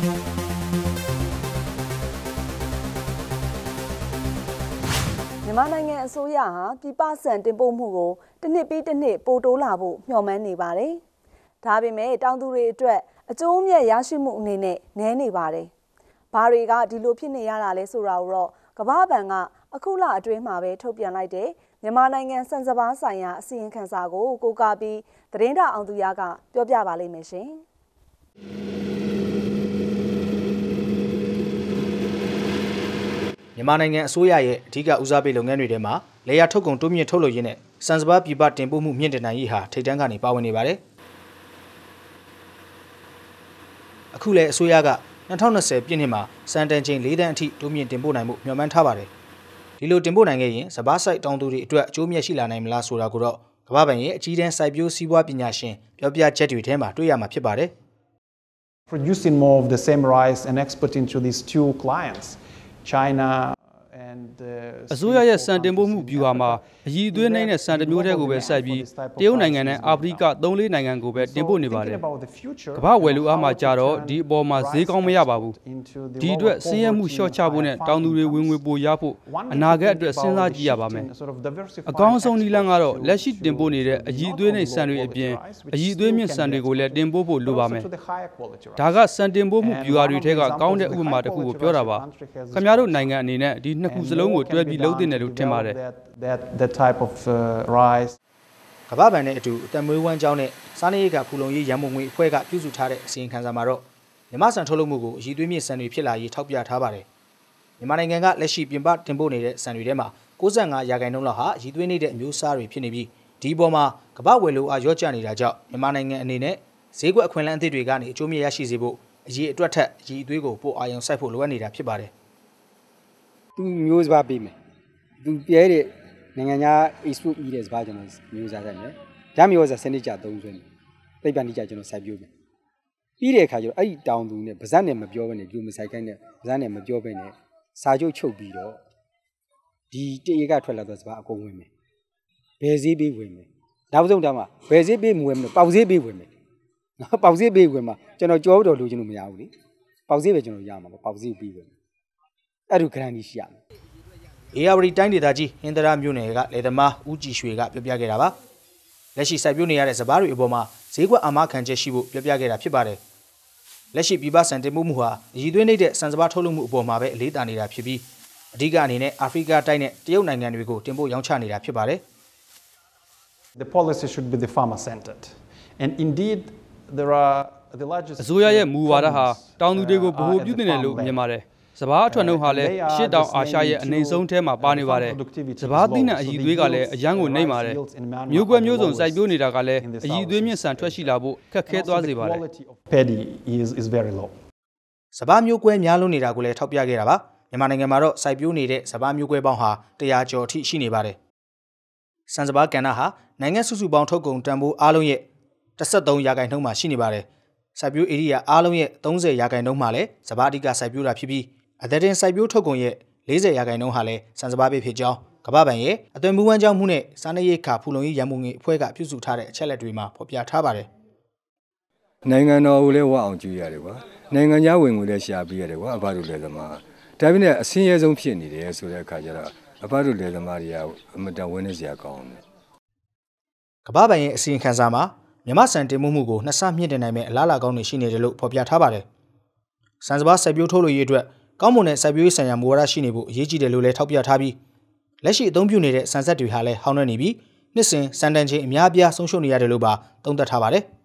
မြန်မာနိုင်ငံအစိုးရဟာပြည်ပဆန်တင်ပို့မှုကိုတစ်နှစ်ပြီးတစ်နှစ်ပိုတိုးလာဖို့မျှော်မှန်းနေပါတယ်။ဒါပေမဲ့တောင်သူတွေအတွက်အကျိုးအမြတ်ရရှိမှုအနေနဲ့နည်းနေပါတယ်။ဘာတွေကဒီလိုဖြစ်နေရတာလဲဆိုတာကိုတော့ကမ္ဘာဘဏ်ကအခုလအတွင်းမှာပဲထုတ်ပြန်လိုက်တဲ့မြန်မာနိုင်ငံစံစဘာဆိုင်ရာအစီရင်ခံစာကိုကိုကာပြီးသတင်းတောက်အောင်သူရကပြောပြပါလိမ့်မယ်ရှင်။ မြန်မာနိုင်ငံအစိုးရရဲ့အဓိကဦးစားပေးလုပ်ငန်းတွေထဲမှာလေယာထုတ်ကုန်တိုးမြင့်ထုတ်လုပ်ရင်းနဲ့စံစဘာပြည်ပတင်ပို့မှုမြင့်တင်နိုင်ရေးဟာထိပ်တန်းကနေပါဝင်နေပါတယ်။အခုလည်းအစိုးရက2020ပြည့်နှစ်မှာစံတန်ချိန်၄တန်းအထိတိုးမြင့်တင်ပို့နိုင်မှုမျှော်မှန်းထားပါတယ်။ဒီလိုတင်ပို့နိုင်ခဲ့ရင်စဘာဆိုင်တောင်သူတွေအတွက်အကျိုးမြတ်ရှိလာနိုင်မလားဆိုတာကိုတော့ကမ္ဘာ့ဘဏ်ရဲ့အကြီးတန်းစိုက်ပျိုးစီးပွားပညာရှင်ပြောပြချက်တွေထဲမှာတွေ့ရမှာဖြစ်ပါတယ်။ producing more of the same rice and exporting to these two clients China အစိုးရရဲ့စံတင်ပို့မှုဗျူဟာမှာအည်အသွေးနှိမ့်တဲ့စံတမျိုးတည်းကိုပဲစိုက်ပြီးတရုတ်နိုင်ငံနဲ့အာဖရိက၃-၄နိုင်ငံကိုပဲတင်ပို့နေပါတယ်။ကမ္ဘာဝယ်လူအားမှာကြတော့ဒီအပေါ်မှာဈေးကောင်းမရပါဘူး။ဒီအတွက်ဆင်းရဲမှုလျှော့ချဖို့နဲ့တောင်သူတွေဝင်ငွေပိုရဖို့အနာဂတ်အတွက်စဉ်းစားကြည့်ရပါမယ်။အကောင်းဆုံးနည်းလမ်းကတော့လက်ရှိတင်ပို့နေတဲ့အည်အသွေးနှိမ့်စံတွေအပြင်အည်အသွေးမြင့်စံတွေကိုလည်းတင်ပို့ဖို့လိုပါမယ်။ဒါကစံတင်ပို့မှုဗျူဟာတွေထဲကကောင်းတဲ့ဥပမာတစ်ခုကိုပြောတာပါ။ခင်ဗျားတို့နိုင်ငံအနေနဲ့ဒီနှစ်ခုစလုံးကိုတွဲပြီးလုပ်သင့်တယ်လို့ထင်ပါတယ် that that type of uh, rice ကမ္ဘာ့ဘဏ်နဲ့အတူအသက်မွေးဝမ်းကြောင်းနဲ့စားနပ်ရိက္ခာဖူလုံရေးရန်ပုံငွေအဖွဲ့ကပြုစုထားတဲ့အစီရင်ခံစာမှာတော့မြန်မာစံထုတ်လုပ်မှုကိုအည်သွေးမြင့်စံတွေဖြစ်လာရေးထောက်ပြထားပါတယ်မြန်မာနိုင်ငံကလက်ရှိပြင်ပတင်ပို့နေတဲ့စံတွေထဲမှာ65ရာခိုင်နှုန်းလောက်ဟာအည်သွေးနေတဲ့အမျိုးအစားတွေဖြစ်နေပြီးဒီပေါ်မှာကမ္ဘာဝယ်လိုအားရော့ကျနေတာကြောင့်မြန်မာနိုင်ငံအနေနဲ့ဈေးကွက်အခွင့်အလမ်းအသစ်တွေကနေအကျိုးမြတ်ရရှိစေဖို့အရေးအတွက်ထက်အည်အသွေးကိုပိုအာရုံစိုက်ဖို့လိုအပ်နေတာဖြစ်ပါတယ် သူမျိုးစပါပေးမယ်သူပြဲတဲ့နိုင်ငံခြား export ပြီးတဲ့စပါးကျွန်တော်မျိုးစားဆိုင်မယ်။ဓာတ်မျိုးစားစနစ်ကြသုံးဆွဲမယ်။သိပ္ပံတိကျကျွန်တော်စိုက်ပျိုးမယ်။ပြီးတဲ့အခါကျတော့အဲ့ဒီတောင်သူနဲ့ဗဇက်နဲ့မပြောဘဲနဲ့ဒီမဆိုင်ခိုင်းနဲ့ဗဇက်နဲ့မပြောဘဲနဲ့စာချုပ်ချုပ်ပြီးတော့ဒီတရေကထွက်လာတော့စပါးအကုန်ဝင်မယ်။ဘယ်ဈေးပေးဝင်မယ်။နောက်ဆုံးတမ်းမှာဘယ်ဈေးပေးမဝင်မလို့ပေါက်ဈေးပေးဝင်မယ်။နော်ပေါက်ဈေးပေးဝင်မှာကျွန်တော်ကြောတော်လိုချင်လို့မရဘူးလေ။ပေါက်ဈေးပဲကျွန်တော်ရမှာပေါ့ပေါက်ဈေးပေးဝင်။ အဲ့ဒီ guarantee ရှိရမယ်။အေယာဝတီတိုင်းဒေသကြီးဟင်္ဒရာမြို့နယ်ကလယ်သမားဦးကြည်ရွှေကပြောပြခဲ့တာပါလက်ရှိစိုက်ပျိုးနေရတဲ့စပားတွေအပေါ်မှာဈေးကွက်အာမခံချက်ရှိဖို့ပြောပြခဲ့တာဖြစ်ပါတယ်လက်ရှိပြည်ပစံတင်မှုမှုဟာရည်သွေးနေတဲ့စံစပားထုတ်လုပ်မှုအပေါ်မှာပဲအလေးတာနေတာဖြစ်ပြီးအဓိကအနေနဲ့အာဖရိကတိုင်းနဲ့တရုတ်နိုင်ငံတွေကိုတင်ပို့ရောင်းချနေတာဖြစ်ပါတယ် The policy should be the farmer centered and indeed there are the largest အစိုးရရဲ့မူဝါဒဟာတောင်သူတွေကိုဗဟိုပြုတင်တယ်လို့မြင်ပါတယ် စဘာအထွန်းတို့ဟာလည်းရှစ်တောင်အာရှရဲ့အနေဆုံးထဲမှာပါနေပါတယ်စဘာသီးနှံအည်သွေးကလည်းအရန်ကိုနှိမ့်ပါတယ်မျိုးကွဲမျိုးစုံစိုက်ပျိုးနေတာကလည်းအည်သွေးမြင့်ဆန်ထွက်ရှိလာဖို့ခက်ခဲသွားစေပါတယ် paddy is is very low စဘာမျိုးကွဲများလွန်းနေတာကိုလည်းထောက်ပြခဲ့တာပါမြန်မာနိုင်ငံမှာတော့စိုက်ပျိုးနေတဲ့စဘာမျိုးကွဲပေါင်းဟာ100ကျော်အထိရှိနေပါတယ်စံစဘာကန်နာဟာနိုင်ငံစုစုပေါင်းထုတ်ကုန်တန်ဖိုးအားလုံးရဲ့13ရာခိုင်နှုန်းမှာရှိနေပါတယ်စိုက်ပျိုးဧရိယာအားလုံးရဲ့30ရာခိုင်နှုန်းမှာလည်းစဘာအဓိကစိုက်ပျိုးတာဖြစ်ပြီး အသက်တင်စိုက်ပျိုးထုတ်ကုန်ရဲ့40ရာခိုင်နှုန်းဟာလည်းစံစပါးပဲဖြစ်ကြောင်းကမ္ဘာ့ဘဏ်ရဲ့အသွင်မူဝမ်းကြောင်းမှုနဲ့စားနပ်ရိက္ခာဖူလုံရေးရန်ပုံငွေအဖွဲ့ကပြုစုထားတဲ့အချက်လက်တွေမှာဖော်ပြထားပါတယ်။နိုင်ငံတော်ကိုလည်းဝအောင်ကြည့်ရတယ်ကွာ။နိုင်ငံခြားဝင်ငွေလည်းရှာပေးရတယ်ကွာအဘတို့လည်းသမား။ဒါပေမဲ့အစင်းရဲဆုံးဖြစ်နေတယ်ဆိုတဲ့အခါကျတော့အဘတို့လည်းသမားတွေကအမတန်ဝင်းနေစရာကောင်းတယ်။ကမ္ဘာ့ဘဏ်ရဲ့အစီရင်ခံစာမှာမြမစံတင်မှုမှုကိုနှစ်ဆမြင့်တင်နိုင်မဲ့အလားအလာကောင်းတွေရှိနေတယ်လို့ဖော်ပြထားပါတယ်။စံစပါးစိုက်ပျိုးထုတ်လို့ရေးအတွက် ကောင်းမွန်တဲ့စိုက်ပျိုးရေးဆိုင်ရာမူဝါဒရှိနေဖို့အရေးကြီးတယ်လို့လည်းထောက်ပြထားပြီးလက်ရှိအသုံးပြုနေတဲ့စံဆက်တွေဟာလည်းဟောင်းနှဲနေပြီးနှစ်စဉ်စံတန်ချိန်အများအပြားဆုံးရှုံးနေရတယ်လို့ပါသုံးသပ်ထားပါတယ်။